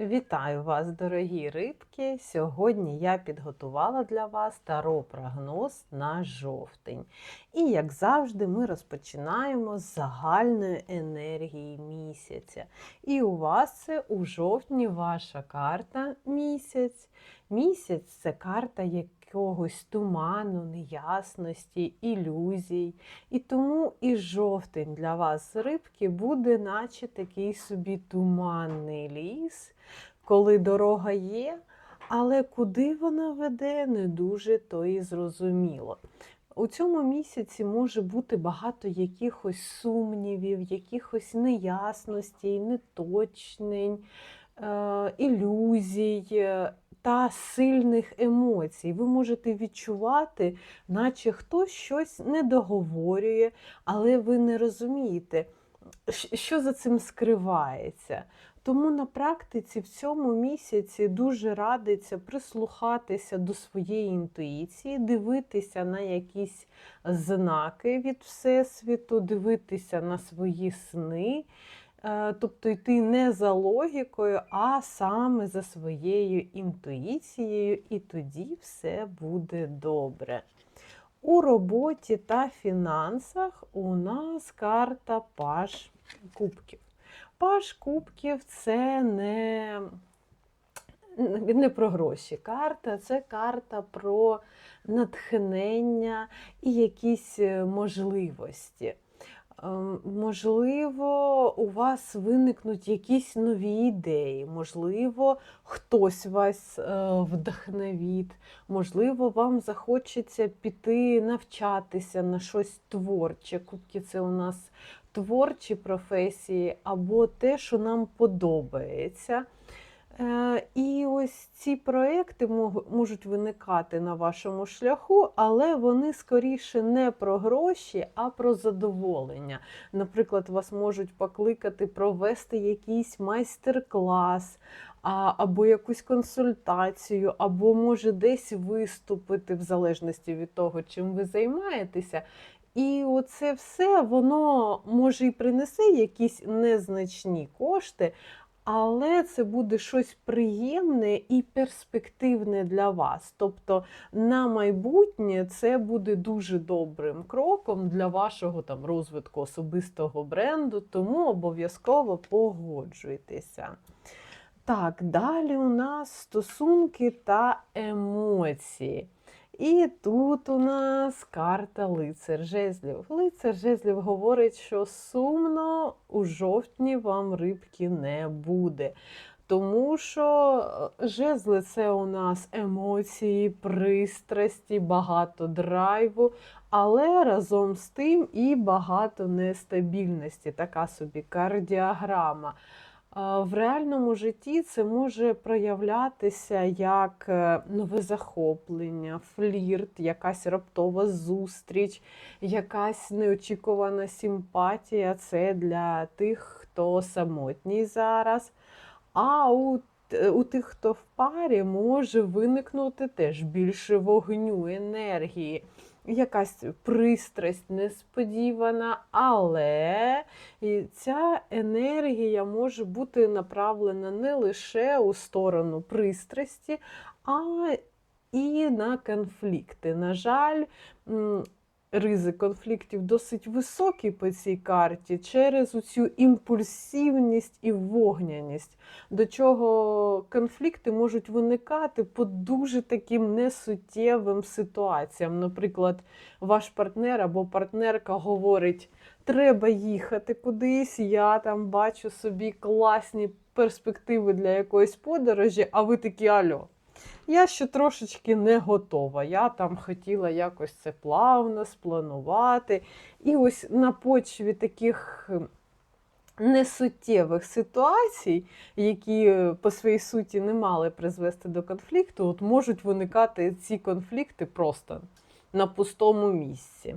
Вітаю вас, дорогі рибки! Сьогодні я підготувала для вас таро прогноз на жовтень. І, як завжди, ми розпочинаємо з загальної енергії місяця. І у вас це у жовтні ваша карта місяць. Місяць це карта якогось туману, неясності, ілюзій. І тому і жовтень для вас, рибки, буде наче такий собі туманний ліс, коли дорога є, але куди вона веде, не дуже то і зрозуміло. У цьому місяці може бути багато якихось сумнівів, якихось неясностей, неточнень, е, ілюзій е, та сильних емоцій. Ви можете відчувати, наче хтось щось не договорює, але ви не розумієте, що за цим скривається. Тому на практиці в цьому місяці дуже радиться прислухатися до своєї інтуїції, дивитися на якісь знаки від Всесвіту, дивитися на свої сни. Е, Тобто йти не за логікою, а саме за своєю інтуїцією, і тоді все буде добре. У роботі та фінансах у нас карта Паш Кубків. Паш Кубків це не, не про гроші карта, це карта про натхнення і якісь е, можливості. Ем, Можливо, у вас виникнуть якісь нові ідеї, можливо, хтось вас е, вдохновить, можливо, вам захочеться піти навчатися на щось творче. Кубки це у нас творчі професії або те, що нам подобається. Е, І ось ці проекти можуть виникати на вашому шляху, але вони скоріше не про гроші, а про задоволення. Наприклад, вас можуть покликати провести якийсь майстер-клас, або якусь консультацію, або може десь виступити, в залежності від того, чим ви займаєтеся. І оце все воно може і принесе якісь незначні кошти, але це буде щось приємне і перспективне для вас. Тобто на майбутнє це буде дуже добрим кроком для вашого там розвитку особистого бренду, тому обов'язково погоджуйтеся. Так, далі у нас стосунки та емоції. І тут у нас карта лицар жезлів. Лицар жезлів говорить, що сумно у жовтні вам рибки не буде. Тому що е, жезли це у нас емоції, пристрасті, багато драйву, але разом з тим і багато нестабільності, така собі кардіограма. В реальному житті це може проявлятися як е, нове захоплення, флірт, якась раптова зустріч, якась неочікувана симпатія. Це для тих, хто самотній зараз. А у, у тих, хто в парі, може виникнути теж більше вогню, енергії, якась пристрасть несподівана, але ця енергія може бути направлена не лише у сторону пристрасті, а і на конфлікти. На жаль, ризик конфліктів досить високий по цій карті через цю імпульсивність і вогняність, до чого конфлікти можуть виникати по дуже таким несуттєвим ситуаціям. Наприклад, ваш партнер або партнерка говорить, треба їхати кудись, я там бачу собі класні перспективи для якоїсь подорожі, а ви такі альо. Я ще трошечки не готова. Я там хотіла якось це плавно спланувати. І ось на почві таких ем, несуттєвих ситуацій, які е, по своїй суті не мали призвести до конфлікту, от можуть виникати ці конфлікти просто на пустому місці.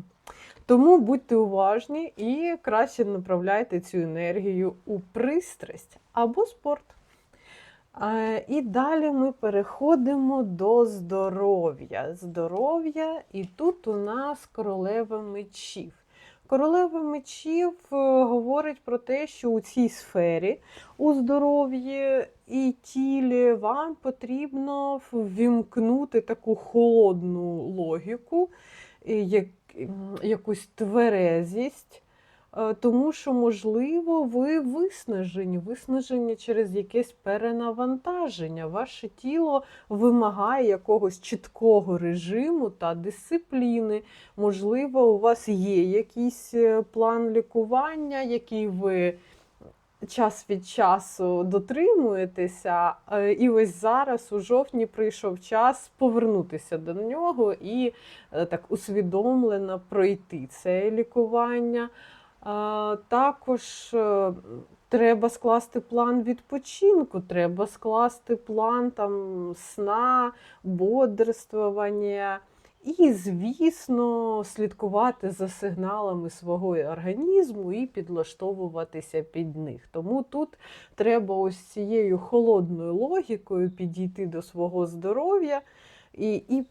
Тому будьте уважні і краще направляйте цю енергію у пристрасть або спорт. Е, І далі ми переходимо до здоров'я. Здоров'я, і тут у нас королева мечів. Королева мечів е, говорить про те, що у цій сфері у здоров'ї і тілі вам потрібно ввімкнути таку холодну логіку, м, якусь тверезість. Е, Тому що, можливо, ви виснажені, виснажені через якесь перенавантаження. Ваше тіло вимагає якогось чіткого режиму та дисципліни. Можливо, у вас є якийсь е, план лікування, який ви час від часу дотримуєтеся, е, і ось зараз у жовтні прийшов час повернутися до нього і так усвідомлено пройти це лікування. Також е, треба скласти план відпочинку, треба скласти план там, сна, бодрствування. І, звісно, слідкувати за сигналами свого організму і підлаштовуватися під них. Тому тут треба ось цією холодною логікою підійти до свого здоров'я і, і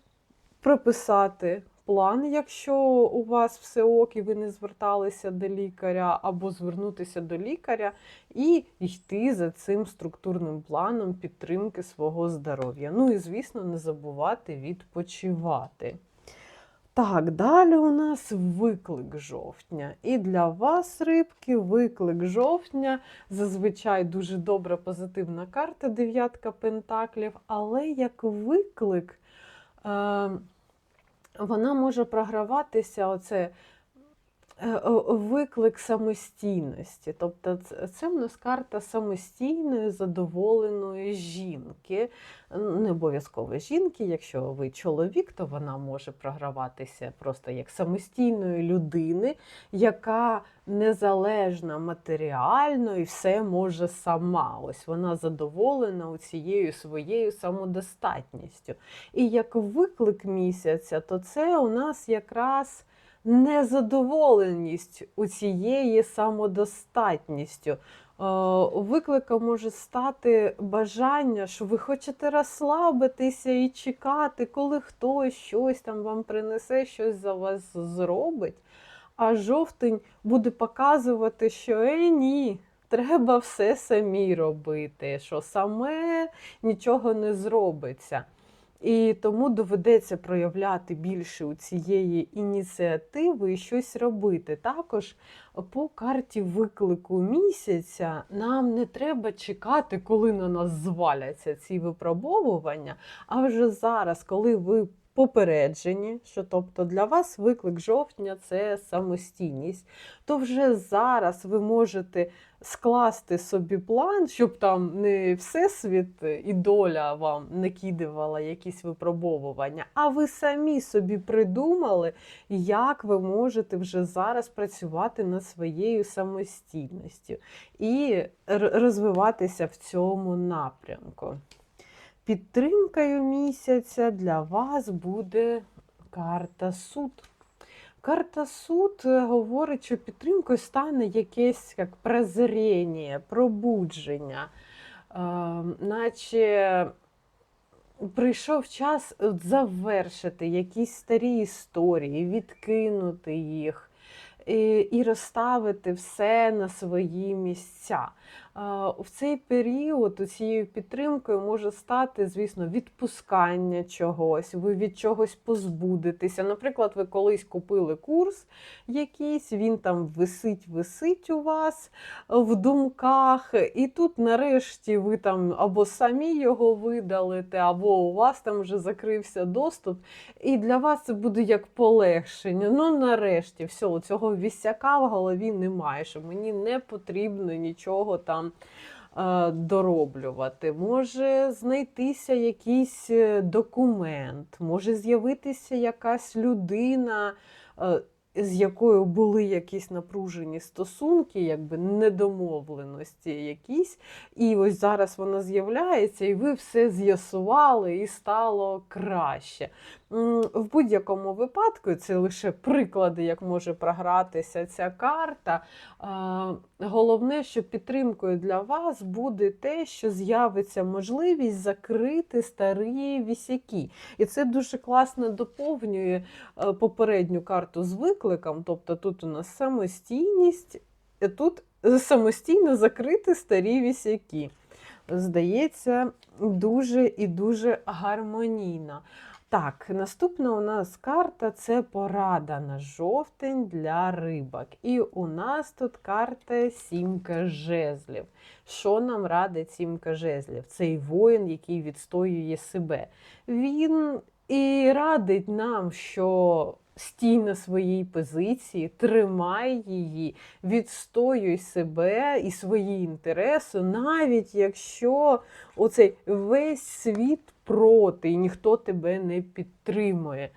прописати план, якщо у вас все ок, і ви не зверталися до лікаря, або звернутися до лікаря і йти за цим структурним планом підтримки свого здоров'я. Ну і, звісно, не забувати відпочивати. Так, далі у нас виклик жовтня. І для вас, рибки, виклик жовтня зазвичай дуже добра позитивна карта, дев'ятка пентаклів, але як виклик. Е- вона може програватися оце виклик самостійності. Тобто це- це в нас карта самостійної, задоволеної жінки. Не обов'язково жінки, якщо ви чоловік, то вона може програватися просто як самостійної людини, яка незалежна матеріально і все може сама. Ось вона задоволена цією своєю самодостатністю. І як виклик місяця, то це у нас якраз незадоволеність у цієї самодостатністю. Е, Викликом може стати бажання, що ви хочете розслабитися і чекати, коли хтось щось там вам принесе, щось за вас зробить. А жовтень буде показувати, що е, ні, треба все самі робити, що саме нічого не зробиться. І тому доведеться проявляти більше у цієї ініціативи і щось робити. Також по карті виклику місяця нам не треба чекати, коли на нас зваляться ці випробовування. А вже зараз, коли ви попереджені, що тобто для вас виклик жовтня це самостійність, то вже зараз ви можете скласти собі план, щоб там не всесвіт і доля вам накидувала якісь випробовування, а ви самі собі придумали, як ви можете вже зараз працювати над своєю самостійністю і розвиватися в цьому напрямку. Підтримкою місяця для вас буде карта суд. Карта суд е, говорить, що підтримкою стане якесь як прозріння, пробудження, е, наче прийшов час завершити якісь старі історії, відкинути їх і, розставити все на свої місця. В цей період цією підтримкою може стати, звісно, відпускання чогось, ви від чогось позбудетеся. Наприклад, ви колись купили курс якийсь, він там висить, висить у вас в думках, і тут нарешті ви там або самі його видалите, або у вас там вже закрився доступ. І для вас це буде як полегшення. Ну, нарешті, все, цього вісяка в голові немає, що мені не потрібно нічого там е, дороблювати. Може знайтися якийсь е, документ, може з'явитися якась людина. е, З якою були якісь напружені стосунки, якби недомовленості якісь, і ось зараз вона з'являється, і ви все з'ясували і стало краще. В будь-якому випадку, це лише приклади, як може програтися ця карта. Головне, що підтримкою для вас буде те, що з'явиться можливість закрити старі вісяки. І це дуже класно доповнює е, попередню карту з викликом. Тобто тут у нас самостійність, і тут самостійно закрити старі вісяки. Здається, дуже і дуже гармонійно. Так, наступна у нас карта це порада на жовтень для рибок. І у нас тут карта сімка жезлів. Що нам радить сімка жезлів? Цей воїн, який відстоює себе. Він і радить нам, що стій на своїй позиції, тримай її, відстоюй себе і свої інтереси, навіть якщо оцей весь світ проти і ніхто тебе не підтримує.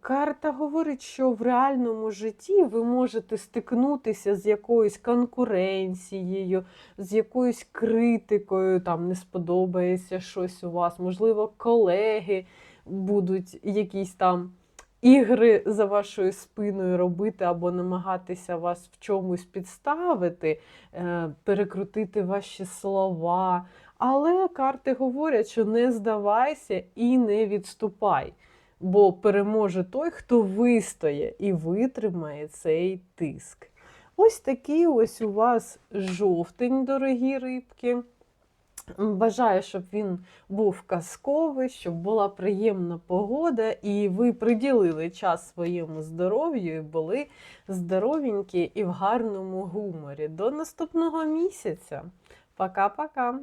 Карта говорить, що в реальному житті ви можете стикнутися з якоюсь конкуренцією, з якоюсь критикою, там не сподобається щось у вас, можливо, колеги будуть якісь там ігри за вашою спиною робити або намагатися вас в чомусь підставити, е, перекрутити ваші слова. Але карти говорять, що не здавайся і не відступай, бо переможе той, хто вистоє і витримає цей тиск. Ось такий ось у вас жовтень, дорогі рибки. Бажаю, щоб він був казковий, щоб була приємна погода, і ви приділили час своєму здоров'ю і були здоровенькі і в гарному гуморі. До наступного місяця. Пока-пока!